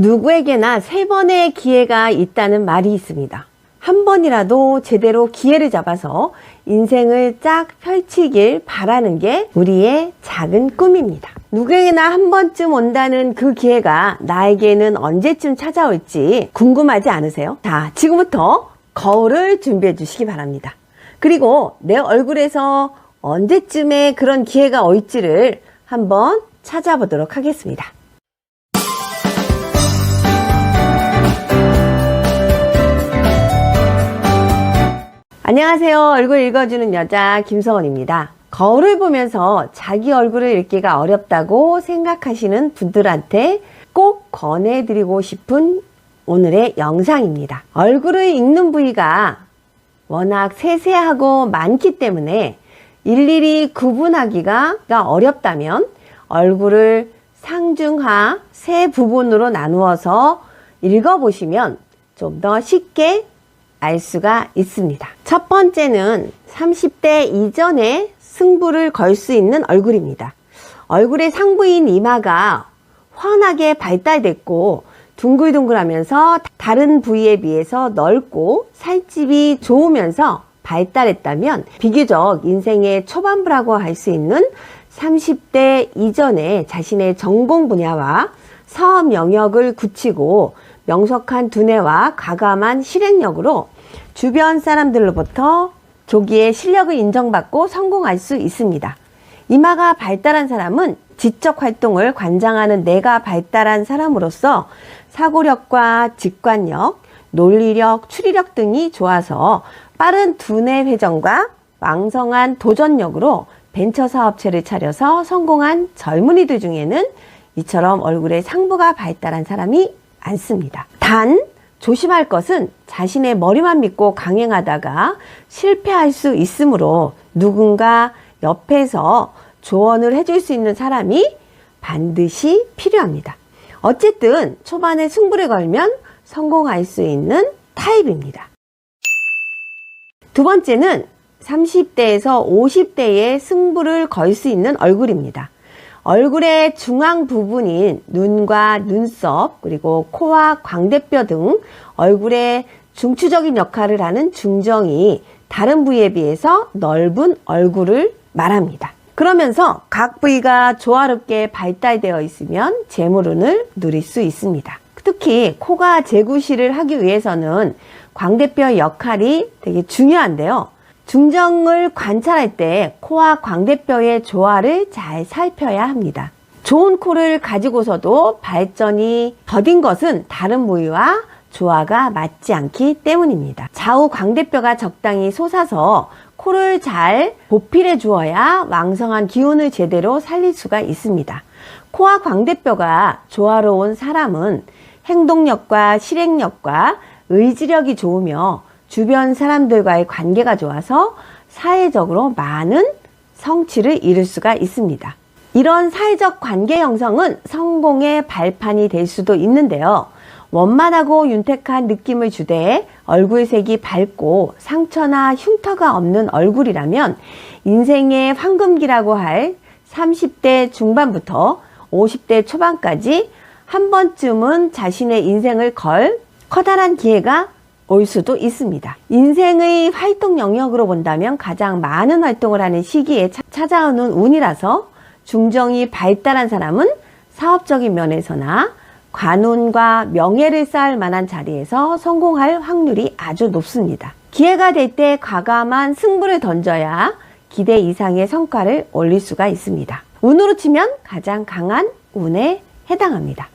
누구에게나 세 번의 기회가 있다는 말이 있습니다. 한 번이라도 제대로 기회를 잡아서 인생을 쫙 펼치길 바라는 게 우리의 작은 꿈입니다. 누구에게나 한 번쯤 온다는 그 기회가 나에게는 언제쯤 찾아올지 궁금하지 않으세요? 자, 지금부터 거울을 준비해 주시기 바랍니다. 그리고 내 얼굴에서 언제쯤에 그런 기회가 올지를 한번 찾아보도록 하겠습니다. 안녕하세요. 얼굴 읽어주는 여자 김서원입니다. 거울을 보면서 자기 얼굴을 읽기가 어렵다고 생각하시는 분들한테 꼭 권해드리고 싶은 오늘의 영상입니다. 얼굴을 읽는 부위가 워낙 세세하고 많기 때문에 일일이 구분하기가 어렵다면 얼굴을 상중하 세 부분으로 나누어서 읽어보시면 좀 더 쉽게 알 수가 있습니다. 첫 번째는 30대 이전에 승부를 걸 수 있는 얼굴입니다. 얼굴의 상부인 이마가 환하게 발달됐고 둥글둥글하면서 다른 부위에 비해서 넓고 살집이 좋으면서 발달했다면 비교적 인생의 초반부라고 할 수 있는 30대 이전에 자신의 전공 분야와 사업 영역을 굳히고 명석한 두뇌와 과감한 실행력으로 주변 사람들로부터 조기에 실력을 인정받고 성공할 수 있습니다. 이마가 발달한 사람은 지적 활동을 관장하는 뇌가 발달한 사람으로서 사고력과 직관력, 논리력, 추리력 등이 좋아서 빠른 두뇌 회전과 왕성한 도전력으로 벤처 사업체를 차려서 성공한 젊은이들 중에는 이처럼 얼굴에 상부가 발달한 사람이 많습니다. 단, 조심할 것은 자신의 머리만 믿고 강행하다가 실패할 수 있으므로 누군가 옆에서 조언을 해줄 수 있는 사람이 반드시 필요합니다. 어쨌든 초반에 승부를 걸면 성공할 수 있는 타입입니다. 두 번째는 30대에서 50대의 승부를 걸 수 있는 얼굴입니다. 얼굴의 중앙 부분인 눈과 눈썹, 그리고 코와 광대뼈 등 얼굴의 중추적인 역할을 하는 중정이 다른 부위에 비해서 넓은 얼굴을 말합니다. 그러면서 각 부위가 조화롭게 발달되어 있으면 재물운을 누릴 수 있습니다. 특히 코가 재구실을 하기 위해서는 광대뼈 역할이 되게 중요한데요. 중정을 관찰할 때 코와 광대뼈의 조화를 잘 살펴야 합니다. 좋은 코를 가지고서도 발전이 더딘 것은 다른 부위와 조화가 맞지 않기 때문입니다. 좌우 광대뼈가 적당히 솟아서 코를 잘 보필해 주어야 왕성한 기운을 제대로 살릴 수가 있습니다. 코와 광대뼈가 조화로운 사람은 행동력과 실행력과 의지력이 좋으며 주변 사람들과의 관계가 좋아서 사회적으로 많은 성취를 이룰 수가 있습니다. 이런 사회적 관계 형성은 성공의 발판이 될 수도 있는데요. 원만하고 윤택한 느낌을 주되 얼굴 색이 밝고 상처나 흉터가 없는 얼굴이라면 인생의 황금기라고 할 30대 중반부터 50대 초반까지 한 번쯤은 자신의 인생을 걸 커다란 기회가 올 수도 있습니다. 인생의 활동 영역으로 본다면 가장 많은 활동을 하는 시기에 찾아오는 운이라서 중정이 발달한 사람은 사업적인 면에서나 관운과 명예를 쌓을 만한 자리에서 성공할 확률이 아주 높습니다. 기회가 될 때 과감한 승부를 던져야 기대 이상의 성과를 올릴 수가 있습니다. 운으로 치면 가장 강한 운에 해당합니다.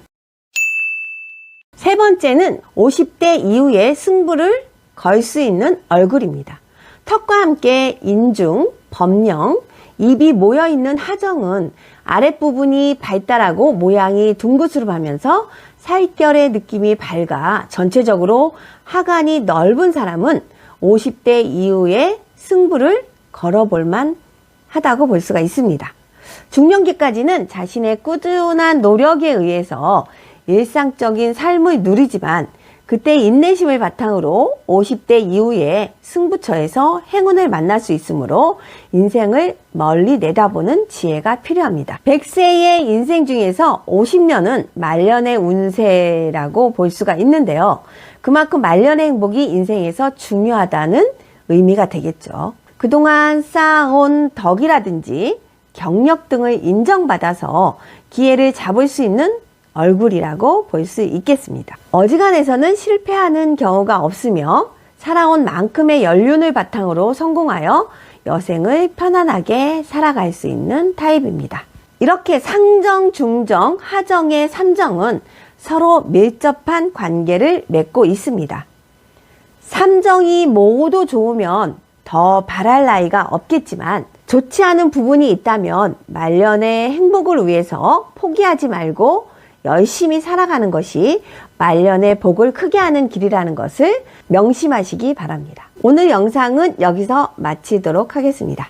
세 번째는 50대 이후에 승부를 걸 수 있는 얼굴입니다. 턱과 함께 인중, 범령, 입이 모여 있는 하정은 아랫부분이 발달하고 모양이 둥그스름하면서 살결의 느낌이 밝아 전체적으로 하관이 넓은 사람은 50대 이후에 승부를 걸어볼만 하다고 볼 수가 있습니다. 중년기까지는 자신의 꾸준한 노력에 의해서 일상적인 삶을 누리지만 그때 인내심을 바탕으로 50대 이후에 승부처에서 행운을 만날 수 있으므로 인생을 멀리 내다보는 지혜가 필요합니다. 100세의 인생 중에서 50년은 말년의 운세라고 볼 수가 있는데요. 그만큼 말년의 행복이 인생에서 중요하다는 의미가 되겠죠. 그동안 쌓아온 덕이라든지 경력 등을 인정받아서 기회를 잡을 수 있는 얼굴이라고 볼 수 있겠습니다. 어지간해서는 실패하는 경우가 없으며 살아온 만큼의 연륜을 바탕으로 성공하여 여생을 편안하게 살아갈 수 있는 타입입니다. 이렇게 상정, 중정, 하정의 삼정은 서로 밀접한 관계를 맺고 있습니다. 삼정이 모두 좋으면 더 바랄 나이가 없겠지만 좋지 않은 부분이 있다면 말년의 행복을 위해서 포기하지 말고 열심히 살아가는 것이 말년의 복을 크게 하는 길이라는 것을 명심하시기 바랍니다. 오늘 영상은 여기서 마치도록 하겠습니다.